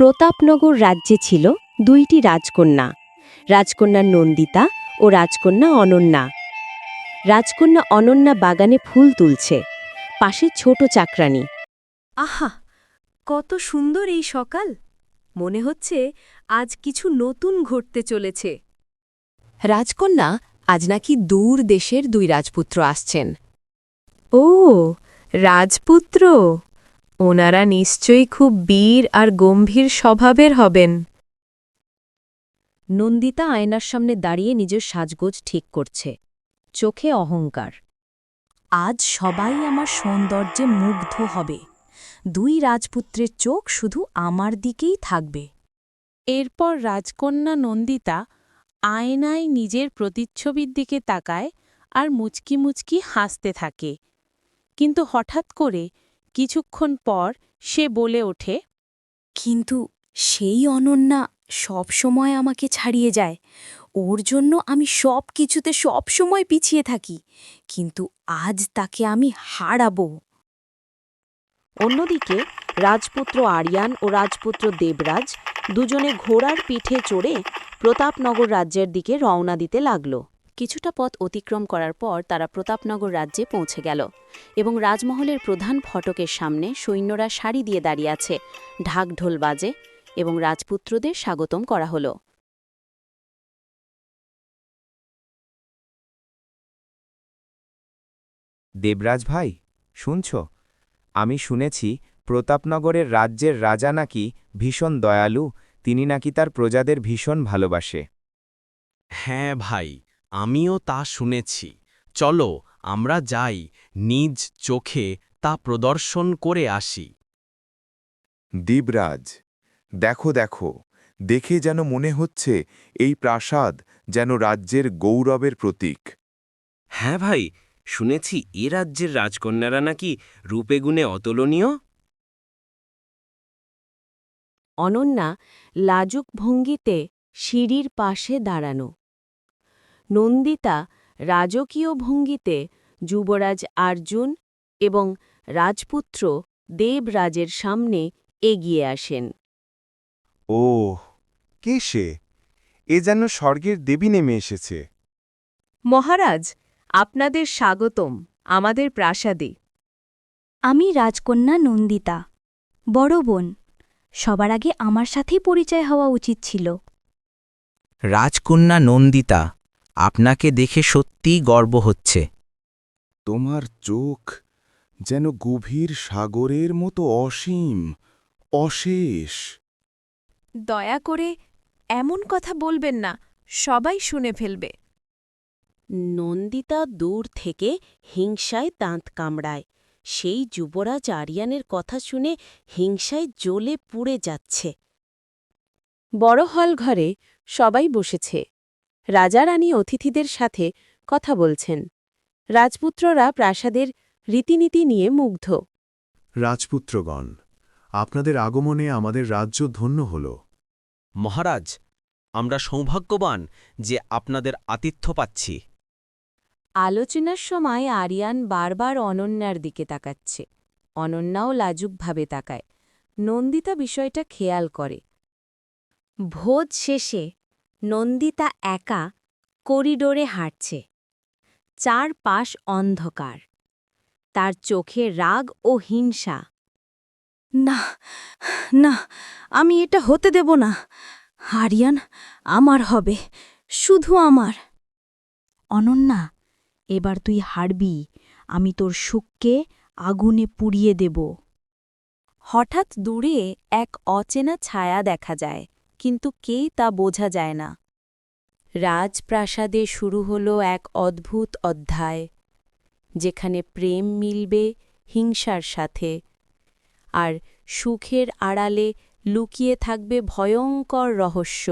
প্রতাপনগর রাজ্যে ছিল দুইটি রাজকন্যা রাজকন্যা নন্দিতা ও রাজকন্যা অনন্যা। রাজকন্যা অনন্যা বাগানে ফুল তুলছে পাশে ছোট চাকরানী। আহা কত সুন্দর এই সকাল! মনে হচ্ছে আজ কিছু নতুন ঘটতে চলেছে। রাজকন্যা আজ নাকি দূর দেশের দুই রাজপুত্র আসছেন। ও রাজপুত্র! ওনারা নিশ্চয়ই খুব বীর আর গম্ভীর স্বভাবের হবেন। নন্দিতা আয়নার সামনে দাঁড়িয়ে নিজের সাজগোজ ঠিক করছে। চোখে অহংকার। আজ সবাই আমার সৌন্দর্যে মুগ্ধ হবে। দুই রাজপুত্রের চোখ শুধু আমার দিকেই থাকবে। এরপর রাজকন্যা নন্দিতা আয়নায় নিজের প্রতিচ্ছবির দিকে তাকায় আর মুচকি মুচকি হাসতে থাকে। কিন্তু হঠাৎ করে কিছুক্ষণ পর সে বলে ওঠে কিন্তু সেই অনন্যা সব সময় আমাকে ছাড়িয়ে যায়। ওর জন্য আমি সব কিছুতে সব সময় পিছিয়ে থাকি কিন্তু আজ তাকে আমি হারাবো। অন্যদিকে রাজপুত্র আরিয়ান ও রাজপুত্র দেবরাজ দুজনে ঘোড়ার পিঠে চড়ে প্রতাপনগর রাজ্যের দিকে রওনা দিতে লাগল। কিছুটা পথ অতিক্রম করার পর তারা প্রতাপনগর রাজ্যে পৌঁছে গেল এবং রাজমহলের প্রধান ফটকের সামনে সৈন্যরা সারি দিয়ে দাঁড়িয়ে আছে ঢাক ঢোল বাজে এবং রাজপুত্রদের স্বাগতম করা হলো। দেবরাজ ভাই শুনছ? আমি শুনেছি প্রতাপনগরের রাজ্যের রাজা নাকি ভীষণ দয়ালু তিনি নাকি তার প্রজাদের ভীষণ ভালোবাসে। হ্যাঁ ভাই আমিও তা শুনেছি। চলো আমরা যাই নিজ চোখে তা প্রদর্শন করে আসি। দ্বীপরাজ দেখো দেখো দেখে যেন মনে হচ্ছে এই প্রাসাদ যেন রাজ্যের গৌরবের প্রতীক। হ্যাঁ ভাই শুনেছি এ রাজ্যের রাজকন্যারা নাকি রূপেগুণে অতুলনীয়। অনন্যা লাজুক ভঙ্গিতে সিঁড়ির পাশে দাঁড়ানো। নন্দিতা রাজকীয় ভঙ্গিতে যুবরাজ আর্জুন এবং রাজপুত্র দেবরাজের সামনে এগিয়ে আসেন। ও কে সে? এ যেন স্বর্গের দেবী নেমে এসেছে। মহারাজ আপনাদের স্বাগতম আমাদের প্রাসাদে। আমি রাজকন্যা নন্দিতা বড় বোন। সবার আগে আমার সাথেই পরিচয় হওয়া উচিত ছিল। রাজকন্যা নন্দিতা আপনাকে দেখে সত্যিই গর্ব হচ্ছে। তোমার চোখ যেন গভীর সাগরের মতো অসীম অশেষ। দয়া করে এমন কথা বলবেন না সবাই শুনে ফেলবে। নন্দিতা দূর থেকে হিংসায় দাঁত কামড়ায়। সেই যুবরাজ আরিয়ানের কথা শুনে হিংসায় জ্বলে পুড়ে যাচ্ছে। বড় হল ঘরে সবাই বসেছে। রাজা রানী অতিথিদের সাথে কথা বলছেন। রাজপুত্ররা প্রাসাদের রীতিনীতি নিয়ে মুগ্ধ। রাজপুত্রগণ আপনাদের আগমনে আমাদের রাজ্য ধন্য হল। মহারাজ আমরা সৌভাগ্যবান যে আপনাদের আতিথ্য পাচ্ছি। আলোচনার সময় আরিয়ান বারবার অনন্যার দিকে তাকাচ্ছে। অনন্যাও লাজুকভাবে তাকায়। নন্দিতা বিষয়টা খেয়াল করে। ভোজ শেষে নন্দিতা একা করিডোরে হাঁটছে। চারপাশ অন্ধকার। তার চোখে রাগ ও হিংসা। না না, আমি এটা হতে দেব না। হারিয়ান আমার হবে, শুধু আমার। অনন্যা, এবার তুই হারবি আমি তোর সুখকে আগুনে পুড়িয়ে দেব। হঠাৎ দূরে এক অচেনা ছায়া দেখা যায়। কিন্তু কে তা বোঝা যায় না। রাজপ্রাসাদে শুরু হল এক অদ্ভুত অধ্যায়, যেখানে প্রেম মিলবে হিংসার সাথে, আর সুখের আড়ালে লুকিয়ে থাকবে ভয়ঙ্কর রহস্য।